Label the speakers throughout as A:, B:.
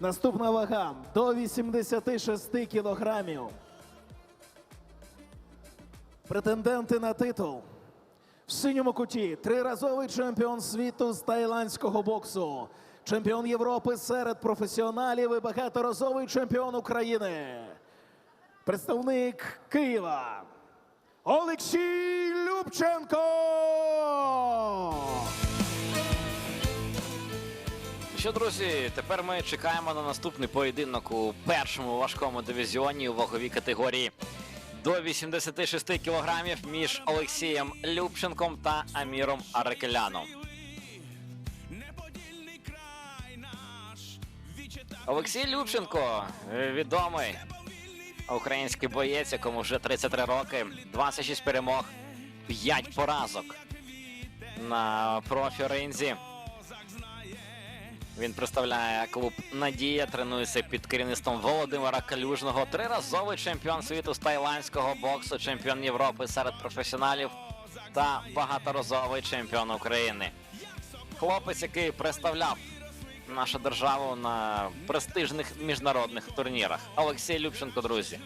A: Наступна вага до 86 кілограмів. Претенденти на титул. В синьому куті триразовий чемпіон світу з тайландського боксу, чемпіон Європи серед професіоналів і багаторазовий чемпіон України. Представник Києва Олексій Любченко.
B: Що, друзі, тепер ми чекаємо на наступний поєдинок у першому важкому дивізіоні у ваговій категорії до 86 кілограмів між Олексієм Любченком та Аміром Арекеляном. Олексій Любченко е, відомий український боєць, якому вже 33 роки, 26 перемог, 5 поразок на профі-ринзі. Він представляє клуб Надія, тренується під керівництвом Володимира Калюжного, триразовий чемпіон світу з тайландського боксу, чемпіон Європи серед професіоналів та багаторазовий чемпіон України. Хлопець, який представляв нашу державу на престижних міжнародних турнірах. Олексій Любченко, друзі.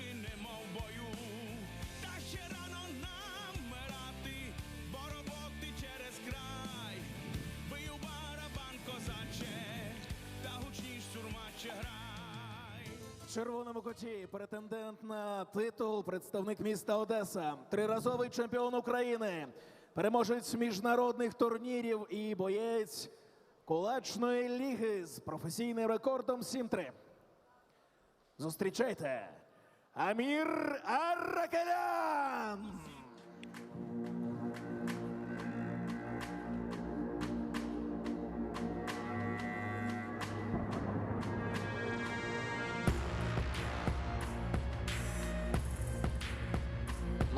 A: Червоному коті претендент на титул, представник міста Одеса, триразовий чемпіон України, переможець міжнародних турнірів і боєць кулачної ліги з професійним рекордом 7-3. Зустрічайте Амір Аракелян!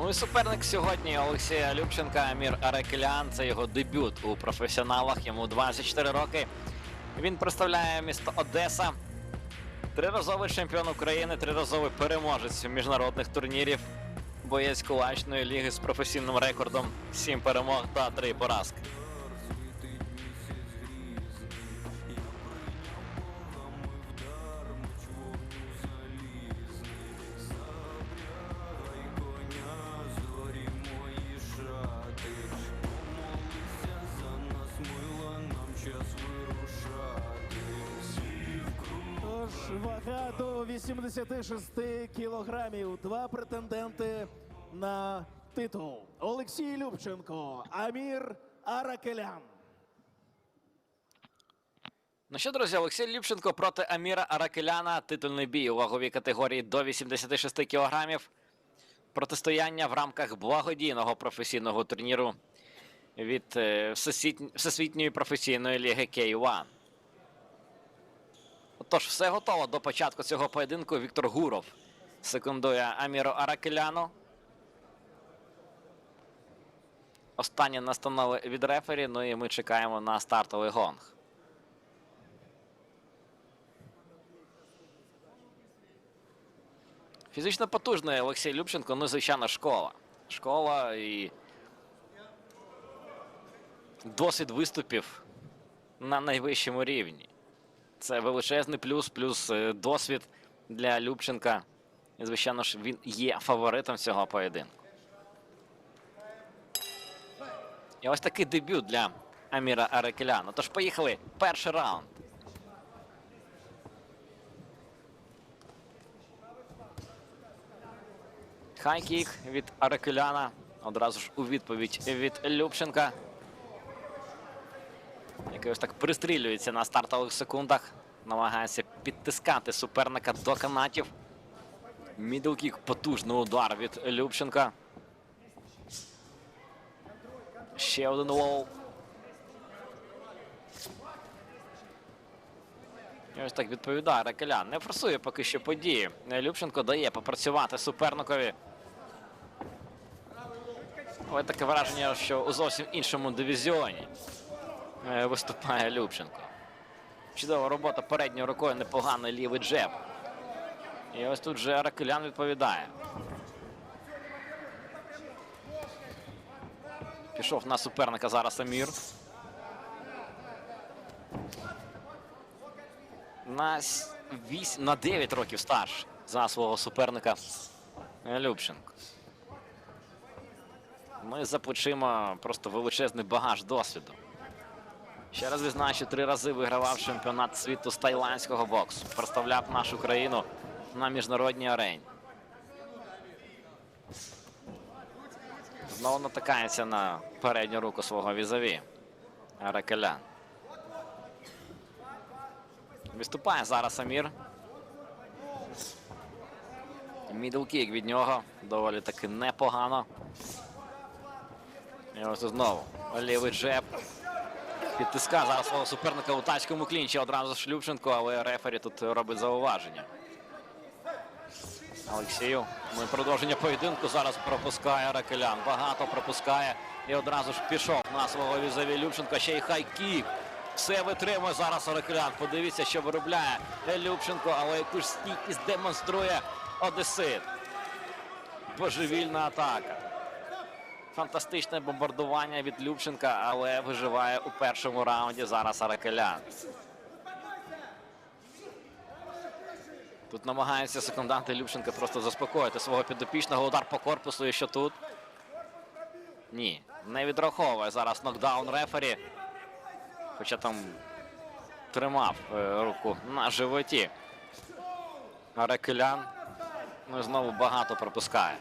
B: Ну і суперник сьогодні Олексія Любченка Амір Арекелян. Це його дебют у професіоналах. Йому 24 роки. Він представляє місто Одеса. Триразовий чемпіон України, триразовий переможець міжнародних турнірів. Боєць кулачної ліги з професійним рекордом 7 перемог та 3 поразки.
A: Вага до 86 кілограмів. Два претенденти на титул. Олексій Любченко, Амір Аракелян.
B: Ну що, друзі, Олексій Ліпченко проти Аміра Аракеляна. Титульний бій у ваговій категорії до 86 кілограмів. Протистояння в рамках благодійного професійного турніру від е, Всесвітньої професійної ліги K1. Отож, все готово до початку цього поєдинку. Віктор Гуров секундує Аміру Аракеляну. Останні настанови від рефері. Ну і ми чекаємо на стартовий гонг. Фізично потужний Олексій Любченко, ну, звичайно, школа. Школа і досвід виступів на найвищому рівні. Це величезний плюс, плюс е, досвід для Любченка. І, звичайно ж, він є фаворитом цього поєдинку. І ось такий дебют для Аміра Арекеляна. Тож поїхали. Перший раунд. Хайкік від Арекеляна. Одразу ж у відповідь від Любченка. Який ось так пристрілюється на стартових секундах. Намагається підтискати суперника до канатів. Мідлкік потужний удар від Любченка. Ще один лоу. Ось так відповідає Ракелян. Не форсує поки що події. Любченко дає попрацювати суперникові. Але таке враження, що у зовсім іншому дивізіоні виступає Любченко. Чудова робота передньою рукою, непоганий лівий джеб. І ось тут же Ракелян відповідає. Пішов на суперника зараз Амір. На, 8, на 9 років старший за свого суперника Любченко. Ми за плечима просто величезний багаж досвіду. Ще раз відзначу, три рази вигравав чемпіонат світу з тайландського боксу. Представляв нашу країну на міжнародній арені. Знову натикається на передню руку свого візаві. Ракелян. Виступає зараз Амір. Мідлкік від нього доволі таки непогано. І ось знову лівий джеб. Підтискає зараз свого суперника у тачкому клінчі одразу Шлюпченко, але рефері тут робить зауваження. Олексію, ми продовження поєдинку зараз пропускає Ракелян. Багато пропускає і одразу ж пішов на свого візаві Любченко. Ще й хайкік. Все витримує зараз Ракелян. Подивіться, що виробляє Любченко, але яку ж стійкість демонструє Одесит. Божевільна атака. Фантастичне бомбардування від Любченка, але виживає у першому раунді зараз Аракелян. Тут намагаються секунданти Любченка просто заспокоїти свого підопічного. Удар по корпусу. І що тут? Ні, не відраховує зараз нокдаун рефері. Хоча там тримав е, руку на животі. Аракелян. Ну знову багато пропускає.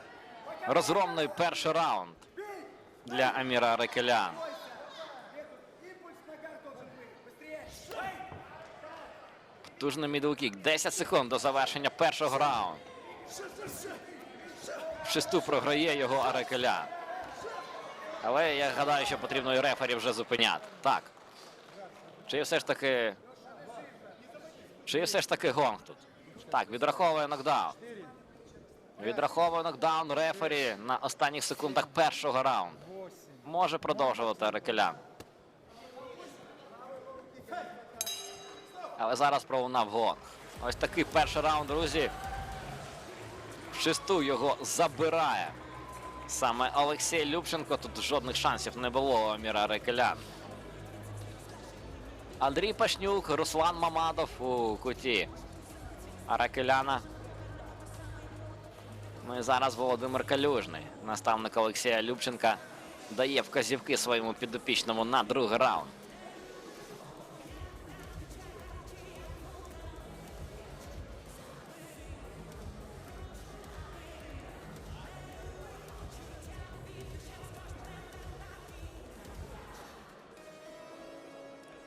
B: Розгромний перший раунд для Аміра Рекелян. Потужний мідлкік. 10 секунд до завершення першого раунду. В шесту програє його Арекелян. Але я гадаю, що потрібно і рефері вже зупиняти. Так. Чи все ж таки. Чи все ж таки гонг тут? Так, відраховує нокдаун. Відраховує нокдаун рефері на останніх секундах першого раунду. Може продовжувати Рекелян. Але зараз пролунав гонг. Ось такий перший раунд, друзі. Шесту його забирає. Саме Олексій Любченко. Тут жодних шансів не було у Аміра Рекелян. Андрій Пашнюк, Руслан Мамадов у куті Аракеляна. Ну і зараз Володимир Калюжний, наставник Олексія Любченка, дає вказівки своєму підопічному на другий раунд.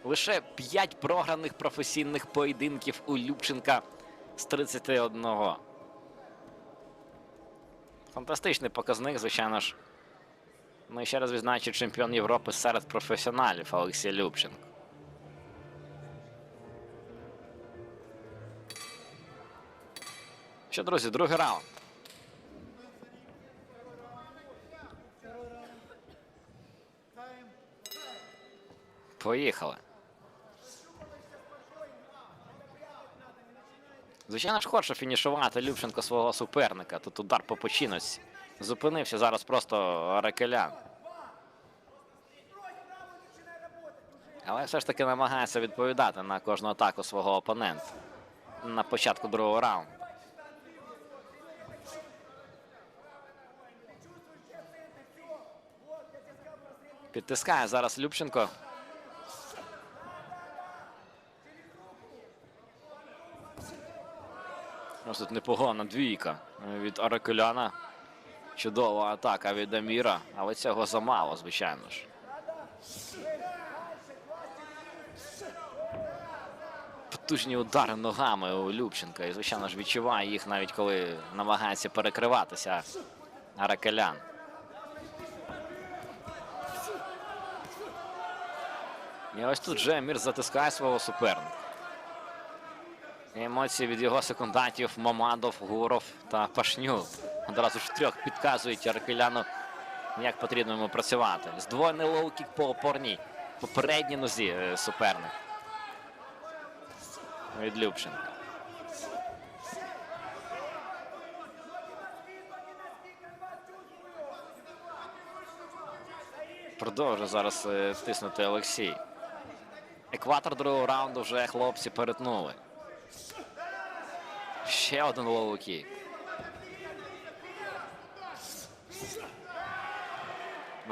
B: Лише 5 програних професійних поєдинків у Любченка з 31. Фантастичний показник, звичайно ж. Ну і ще раз відзначу чемпіон Європи серед професіоналів Олексій Любченко. Що, друзі, другий раунд. Поїхали. Звичайно ж, хоче фінішувати Любченко свого суперника. Тут удар по починності. Зупинився зараз просто Рекелян. Але все ж таки намагається відповідати на кожну атаку свого опонента на початку другого раунду. Підтискає зараз Любченко. Ось тут непогана двійка від Аракеляна. Чудова атака від Аміра, але цього замало, звичайно ж. Потужні удари ногами у Любченка. І, звичайно ж, відчуває їх навіть коли намагається перекриватися Аракелян. І ось тут же Амір затискає свого суперника. Емоції від його секундантів Мамадов, Гуров та Пашнюк. Одразу ж трьох підказують Аркеляну, як потрібно йому працювати. Здвоєний лоу-кік по опорній, по передній нозі е, суперник. Від Любченка. Продовжує зараз е, тиснути Олексій. Екватор другого раунду вже хлопці перетнули. Ще один лоу-кік.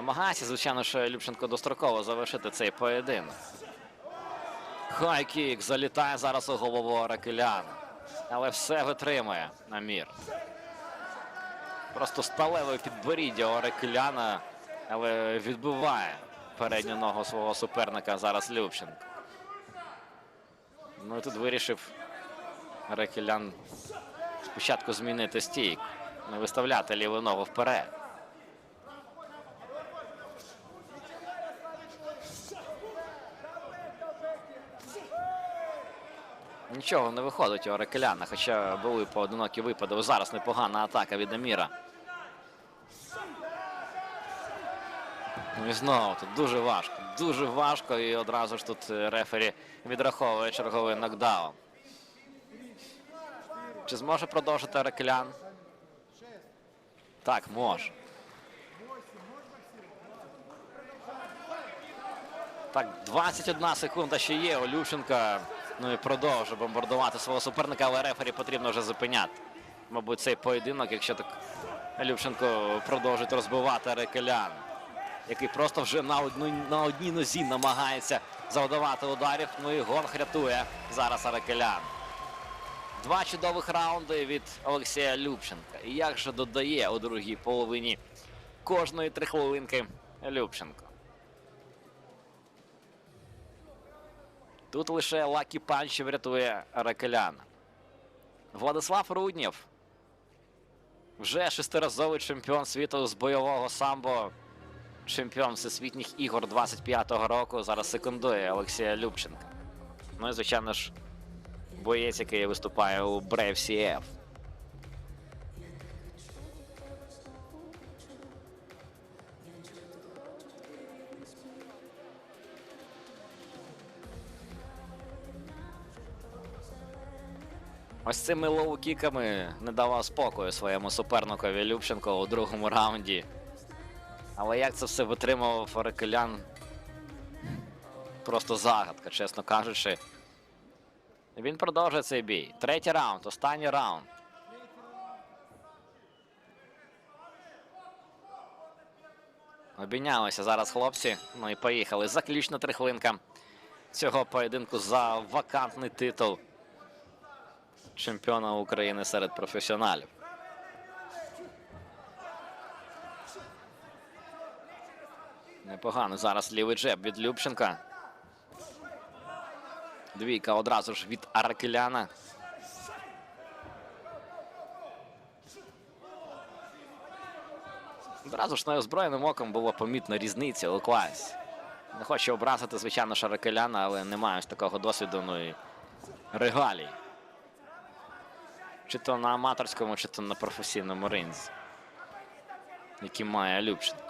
B: Намагається, звичайно, що Любченко достроково завершити цей поєдинок. Хайкік залітає зараз у голову Аракеляна. Але все витримує Амір. Просто сталеве підборіддя у Аракеляна, але відбиває передню ногу свого суперника зараз Любченко. Ну і тут вирішив Аракелян спочатку змінити стійку, не виставляти ліву ногу вперед. Нічого не виходить у Орекеляна, хоча були поодинокі випади. Зараз непогана атака від Аміра. Ну і знову тут дуже важко. Дуже важко. І одразу ж тут рефері відраховує черговий нокдаун. Чи зможе продовжити Орекелян? Так, може. Так, 21 секунда ще є у Любченка. Ну і продовжує бомбардувати свого суперника, але рефері потрібно вже зупиняти. Мабуть, цей поєдинок, якщо так Любченко продовжить розбивати Рекелян, який просто вже на, одну, на одній нозі намагається завдавати ударів. Ну і гонг рятує зараз Аракелян. Два чудових раунди від Олексія Любченка. І як же додає у другій половині кожної три хвилинки Любченко. Тут лише Лакі Панч врятує Ракелян. Владислав Руднєв. Вже шестиразовий чемпіон світу з бойового самбо. Чемпіон всесвітніх ігор 25-го року. Зараз секундує Олексія Любченка. Ну і, звичайно ж, боєць, який виступає у Brave CF. Ось цими лоу-кіками не давав спокою своєму суперникові Любченко у другому раунді. Але як це все витримував Орекелян? Просто загадка, чесно кажучи. Він продовжує цей бій. Третій раунд, останній раунд. Обійнялися зараз хлопці. Ну і поїхали. Заключна трихлинка цього поєдинку за вакантний титул чемпіона України серед професіоналів. Непогано зараз лівий джеб від Любченка. Двійка одразу ж від Аракеляна. Одразу ж неозброєним оком було помітно різниця класі. Не хочу образити, звичайно, Шаракеляна, але не маю такого досвіду, ну і регалій. Чи то на аматорському, чи то на професійному ринзі, який має Любченко.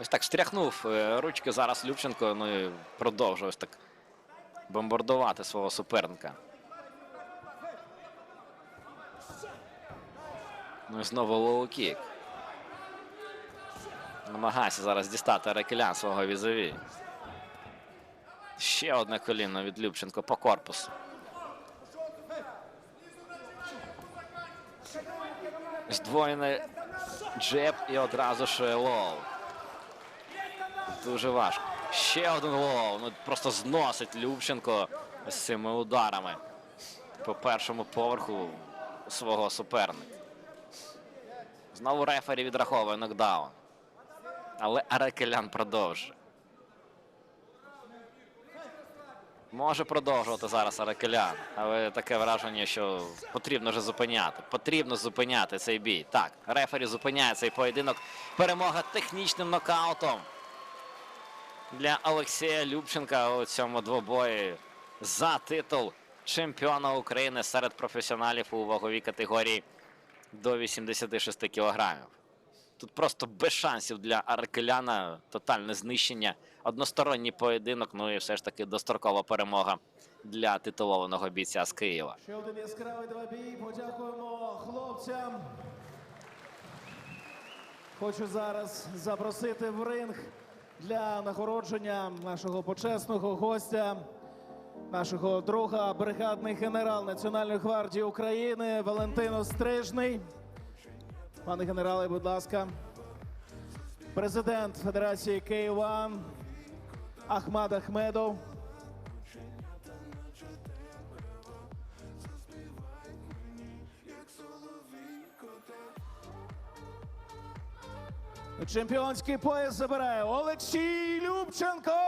B: Ось так стряхнув е, ручки зараз Любченко, ну і продовжує ось так бомбардувати свого суперника. Ну і знову лоу-кік. Намагається зараз дістати Рекелян свого візові. Ще одне коліно від Любченко по корпусу. Здвоєний джеб і одразу ж лоу. Дуже важко. Ще один лоу. Ну просто зносить Любченко з цими ударами по першому поверху свого суперника. Знову рефері відраховує нокдаун. Але Арекелян продовжує. Може продовжувати зараз Аракелян, але таке враження, що потрібно вже зупиняти. Потрібно зупиняти цей бій. Так, рефері зупиняє цей поєдинок. Перемога технічним нокаутом для Олексія Любченка у цьому двобої за титул чемпіона України серед професіоналів у ваговій категорії до 86 кілограмів. Тут просто без шансів для Аркеляна тотальне знищення, односторонній поєдинок, ну і все ж таки дострокова перемога для титулованого бійця з Києва.
A: Ще один яскравий двобій. Подякуємо хлопцям. Хочу зараз запросити в ринг для нагородження нашого почесного гостя. нашого друга, бригадний генерал Національної гвардії України Валентин Острижний. Пане генерале, будь ласка. Президент Федерації К1 Ахмад Ахмедов. Чемпіонський пояс забирає Олексій Любченко.